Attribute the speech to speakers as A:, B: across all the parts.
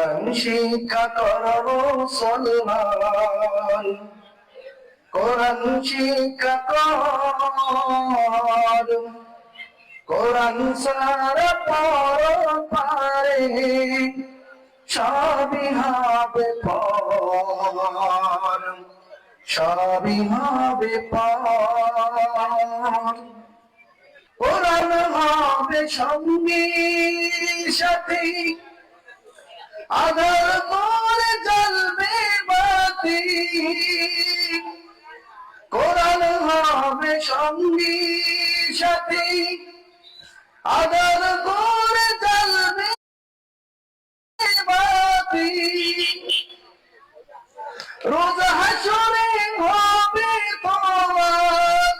A: কোরআন শিক্ষা কর মুসলমান কোরআন শিক্ষা কর। কোরআন সারা পর পারে সবই হবে পর। সবই হবে পর। কোরআন হবে সঙ্গী সাথী। আধার করে জ্বলবে বাতি। কোরআন হবে সঙ্গী সাথী। আধার করে জ্বলবে বাতি। রোজ হাসরে হবে তোমার।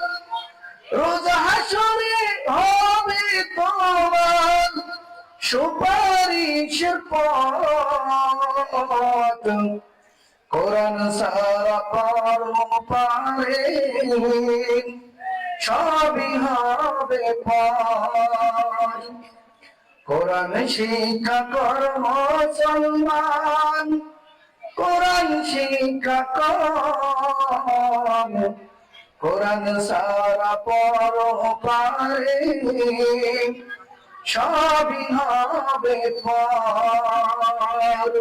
A: রোজ হাসরে হবে তোমার। সুপারিশের পথ। কোরআন সারা পার পারে। সবই হবে পার কোরআন শিক্ষা কর মুসলমান। কোরআন শিক্ষা কর। কোরআন সারা পর পারে। সবই হবে পর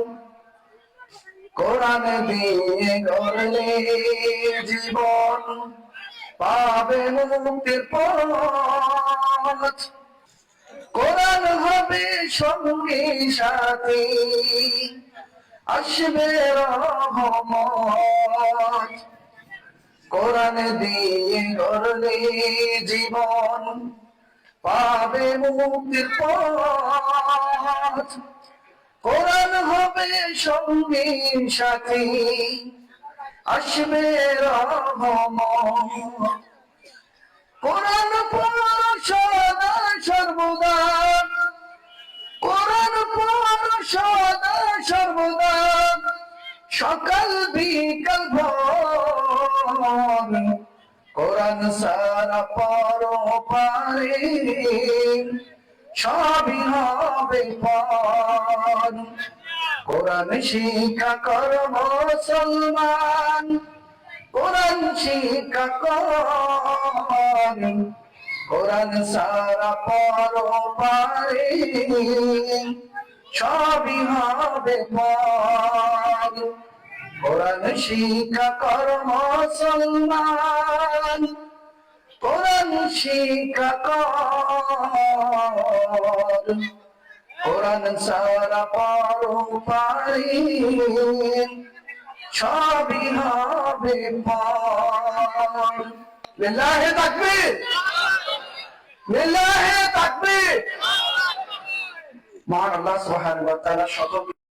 A: কোরআন দিয়ে গড়লে জীবন পাবে মুক্তির পথ। কোরআন হবে সঙ্গী সাথী, আসবে রহমত। কোরআন দিয়ে গড়লে জীবন পাবে মুক্তির পথ। কোরআন হবে সঙ্গী সাথী, আসবে রহমত। কোরআন পড় সদা সর্বদা, কোরআন পড় সদা সর্বদা, সকাল বিকাল ভোর। কোরআন সারা পর পারে, সবই হবে পর। কোরআন শিক্ষা কর মুসলমান, কোরআন শিক্ষা কর। কোরআন সারা পর পারে, সবই হবে পর। কোরআন শিক্ষা কর মুসলমান শিক্ষা কর। কোরআন সারা পর পারে সবই হবে পর। লিল্লাহে তাকবীর। লিল্লাহে তাকবীর। মহান আল্লাহ সুবহানাহু ওয়া তাআলা সকল